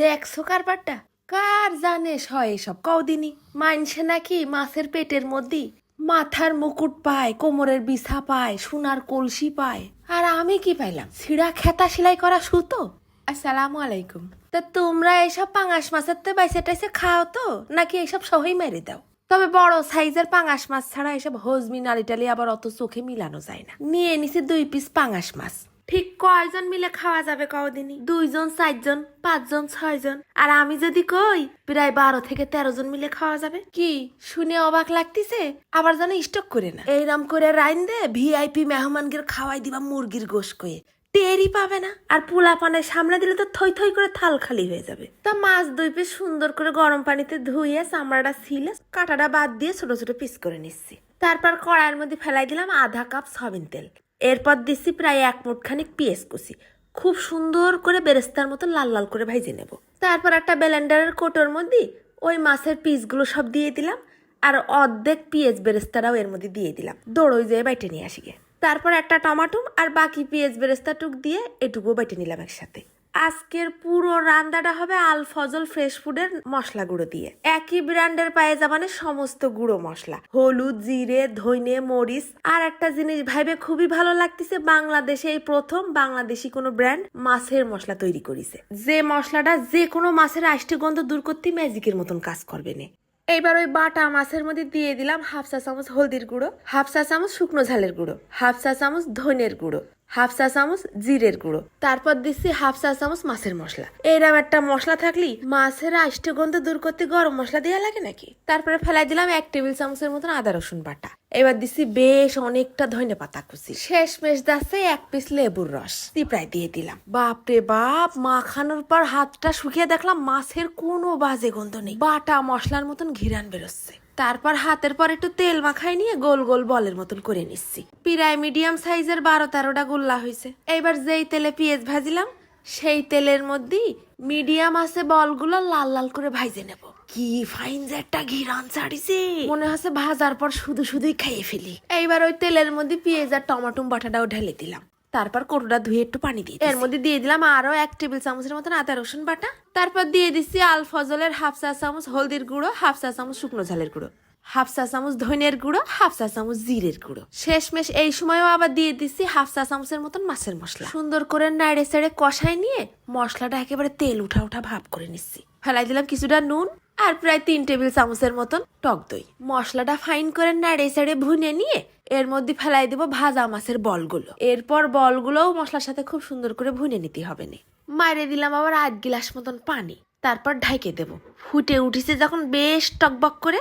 দেখছ কারবারটা? কার জানে হয় এসব? কদিনই মানছে নাকি মাছের পেটের মধ্যে? মাথার মুকুট পায়, কোমরের বিছা পায়, সোনার কলসি পায়। আর আমি কি পাইলাম? ছিঁড়া খেতা সেলাই করা সুতো আসসালামু আলাইকুম। তা তোমরা এইসব পাঙাশ মাছের তো বাইসে টাইসে খাও তো? নাকি এইসব সহই মেরে দাও? তবে বড় সাইজের পাঙাশ মাছ ছাড়া এসব হজমি নালিটালি আবার অত চোখে মিলানো যায় না। নিয়ে নিছি দুই পিস পাঙাশ মাছ। ঠিক কয়জন মিলে খাওয়া যাবে কদিনই দুইজন চারজন পাঁচজন ছয়জন? আর আমি যদি কই প্রায় বারো থেকে তেরো জন মিলে খাওয়া যাবে। কি? শুনে অবাক লাগতিছে আবার যেন স্টক করে না। এইরম করে রাইন দে ভিআইপি মেহমানদের খাওয়াই দিবা মুরগির গোশ কয়ে। টেরই পাবে না আর পোলা পানের সামনে দিলে তো থই থই করে থাল খালি হয়ে যাবে। তা মাছ দুই পিস সুন্দর করে গরম পানিতে ধুয়ে চামড়াটা ছিলে কাঁটাটা বাদ দিয়ে ছোট ছোট পিস করে নিচ্ছি। তারপর কড়াইয়ের মধ্যে ফেলাই দিলাম আধা কাপ সয়াবিন তেল। এরপর দিচ্ছি প্রায় এক মুঠ খানিক পেঁয়াজ কুচি। খুব সুন্দর করে বেরেস্তার মতো লাল লাল করে ভাইজে নেব। তারপর একটা ব্লেন্ডারের কোটোর মধ্যে ওই মাছের পিসগুলো সব দিয়ে দিলাম আর অর্ধেক পেঁয়াজ বেরেস্তাটাও এর মধ্যে দিয়ে দিলাম। দৌড়ই যেয়ে বাইটে নিয়ে আসি। তারপর একটা টমাটো আর বাকি পেঁয়াজ বেরেস্তা টুক দিয়ে এটুকুও বাইটে নিলাম একসাথে। আজকের পুরো রান্নাটা হবে আল ফজল ফ্রেশ ফুডের মশলা গুঁড়ো দিয়ে। একই ব্র্যান্ডের পায়ে যাবানে সমস্ত গুঁড়ো মশলা। হলুদ, জিরে, ধইনে, মরিচ, আর একটা জিনিস ভাইবে খুবই ভালো লাগতেছে, বাংলাদেশে এই প্রথম বাংলাদেশি কোনো ব্র্যান্ড মাছের মশলা তৈরি করেছে। যে মশলাটা যে কোনো মাছের আষ্টি গন্ধ দূর করতে ম্যাজিকের মতন কাজ করবে না। এইবার ওই বাটা মাছের মধ্যে দিয়ে দিলাম হাফ চা চামচ হলদির গুঁড়ো, হাফ চা চামচ শুকনো ঝালের গুঁড়ো, হাফ চা চামচ ধনের গুঁড়ো। হাফ চা চামচ জিরের গুঁড়ো। তারপর দিচ্ছি হাফ চা চামচ মাছের মশলা। এরম একটা মশলা থাকলি মাছের আষ্টে গন্ধ দূর করতে গরম মশলা দেওয়া লাগে নাকি? তারপরে ফেলাই দিলাম এক টেবিল চামচের মতন আদা রসুন বাটা। এবার দিচ্ছি বেশ অনেকটা ধনে পাতা কুচি। শেষ মেশ দাসে এক পিস লেবুর রস। প্রায় দিয়ে দিলাম। বাপরে বাপ, মাখানোর পর হাতটা শুকিয়ে দেখলাম মাছের কোনো বাজে গন্ধ নেই। বাটা মশলার মতন ঘিরান বেরোচ্ছে। তারপর হাতের পর একটু তেল মাখাই নিয়ে গোল গোল বলের মতন করে নিচ্ছি। পিরায় মিডিয়াম সাইজের বারো তেরোটা গোল্লা হয়েছে এইবার যেই তেলে পেঁয়াজ ভাজিলাম, সেই তেলের মধ্যেই মিডিয়াম আছে বলগুলো লাল লাল করে ভাইজে নেব। কি ফাইন যে একটা ঘিরান ছাড়িছে মনে হচ্ছে ভাজার পর শুধু শুধুই খাইয়ে ফেলি। এইবার ওই তেলের মধ্যে পেঁয়াজ আর টমাটো বাটাটাও ঢেলে দিলাম। তারপর কোটোটা ধুয়ে একটু পানি দিয়ে এর মধ্যে দিয়ে দিলাম আরও এক টেবিল চামচের মতন আদা রসুন বাটা। তারপর দিয়ে দিচ্ছি আল ফজলের হাফ চা চামচ হলদির গুঁড়ো হাফ চা চামচ শুকনো ঝালের গুঁড়ো। হাফ চা চামচ ধনের গুঁড়ো হাফ চা চামচ জিরের গুঁড়ো। শেষমেশ এই সময়ও আবার দিয়ে দিচ্ছি হাফ চা চামচের মতন মাছের মশলা। সুন্দর করে নাড়ে সেড়ে কষাই নিয়ে মশলাটা একেবারে তেল উঠা উঠা ভাব করে নিচ্ছি। ফেলাই দিলাম কিছুটা নুন আর প্রায় তিন টেবিল চামচের মতন টক দই। মশলাটা ফাইন করে নাড়ে সেড়ে ভুনে নিয়ে এর মধ্যে ফেলাই দিব ভাজা মাছের বলগুলো। এরপর বলগুলোও মশলার সাথে খুব সুন্দর করে ভুনে নিতে হবে নি। মারে দিলাম আবার আধ গিলাস মতন পানি। তারপর ঢাইকে দেব। ফুটে উঠেছে যখন বেশ টকবক করে,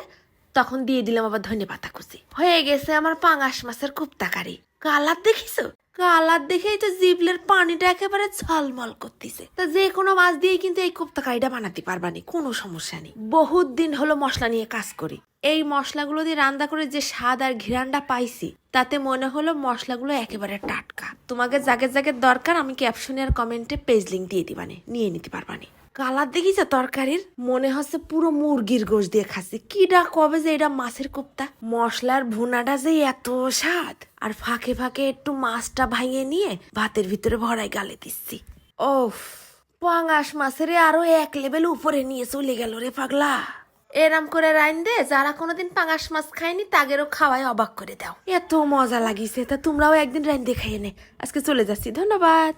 তখন দিয়ে দিলাম আবার ধনে পাতা কুচি। হয়ে গেছে আমার পাঙাশ মাছের কুপ্তাকারি। কালার দেখিছো? কালার দেখেই তো জিবলের পানিটা একেবারে ঝলমল করতেছে। তা যে কোনো মাছ দিয়ে কিন্তু এই কুপ্তাকারিটা বানাতে পারবানি কোনো সমস্যা নেই। বহুত দিন হলো মশলা নিয়ে কাজ করি। এই মশলাগুলো দিয়ে রান্না করে যে স্বাদ আর ঘিরানটা পাইছি, তাতে মনে হলো মশলাগুলো একেবারে টাটকা। তোমাকে জাগে জাগে দরকার, আমি ক্যাপশনে আর কমেন্টে পেজ লিঙ্ক দিয়ে দিবানে নিয়ে নিতে পারবানি কালার দেখিস তরকারির? মনে হচ্ছে পুরো মুরগির গোশ দিয়ে খাচ্ছি। কিডা কবে যে এটা মাছের কোপ্তা? মশলার ভুনাটা যে এত স্বাদ। আর ফাঁকে ফাঁকে একটু মাছটা ভাঙিয়ে নিয়ে ভাতের ভিতরে ভরাই গালে দিচ্ছি। ওফ, পাঙাশ মাছের আরও এক লেভেল উপরে নিয়ে চলে গেল রে পাগলা। এরাম করে রাইন দে, যারা কোনোদিন পাঙাশ মাছ খায়নি তাদেরও খাওয়ায় অবাক করে দাও। এত মজা লাগিছে, তা তোমরাও একদিন রাইন দিয়ে খাইয়ে নে। আজকে চলে যাচ্ছি, ধন্যবাদ।